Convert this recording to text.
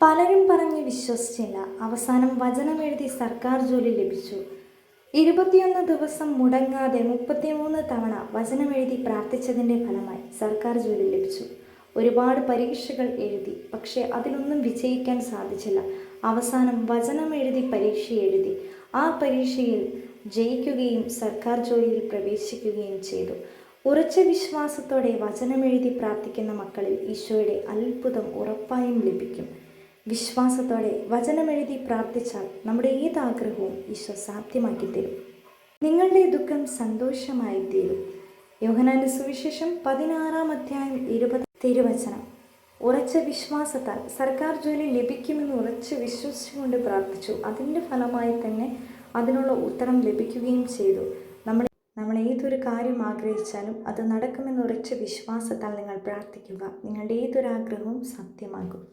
പലരും പറഞ്ഞ് വിശ്വസിച്ചില്ല. അവസാനം വചനമെഴുതി സർക്കാർ ജോലി ലഭിച്ചു. ഇരുപത്തിയൊന്ന് ദിവസം മുടങ്ങാതെ മുപ്പത്തിമൂന്ന് തവണ വചനമെഴുതി പ്രാർത്ഥിച്ചതിന്റെ ഫലമായി സർക്കാർ ജോലി ലഭിച്ചു. ഒരുപാട് പരീക്ഷകൾ എഴുതി പക്ഷേ അതിലൊന്നും വിജയിക്കാൻ സാധിച്ചില്ല. അവസാനം വചനം എഴുതി പരീക്ഷ എഴുതി. ആ പരീക്ഷയിൽ ജയിക്കുകയും സർക്കാർ ജോലിയിൽ പ്രവേശിക്കുകയും ചെയ്തു. ഉറച്ച വിശ്വാസത്തോടെ വചനമെഴുതി പ്രാർത്ഥിക്കുന്ന മക്കളിൽ ഈശോയുടെ അത്ഭുതം ഉറപ്പായും ലഭിക്കും. വിശ്വാസത്തോടെ വചനമെഴുതി പ്രാർത്ഥിച്ചാൽ നമ്മുടെ ഏത് ആഗ്രഹവും ഈശോ സാധ്യമാക്കി തരും. നിങ്ങളുടെ ദുഃഖം സന്തോഷമായി തീരും. യോഹനാന്റെ സുവിശേഷം പതിനാറാം അധ്യായം ഇരുപത് തിരുവചനം. ഉറച്ച വിശ്വാസത്താൽ സർക്കാർ ജോലി ലഭിക്കുമെന്ന് ഉറച്ച് വിശ്വസിച്ചുകൊണ്ട് പ്രാർത്ഥിച്ചു. അതിന്റെ ഫലമായി തന്നെ അതിനുള്ള ഉത്തരം ലഭിക്കുകയും ചെയ്തു. നമ്മൾ നമ്മൾ ഏതൊരു കാര്യം ആഗ്രഹിച്ചാലും അത് നടക്കുമെന്ന് ഉറച്ച വിശ്വാസത്താൽ നിങ്ങൾ പ്രാർത്ഥിക്കുക. നിങ്ങളുടെ ഏതൊരാഗ്രഹവും സത്യമാകും.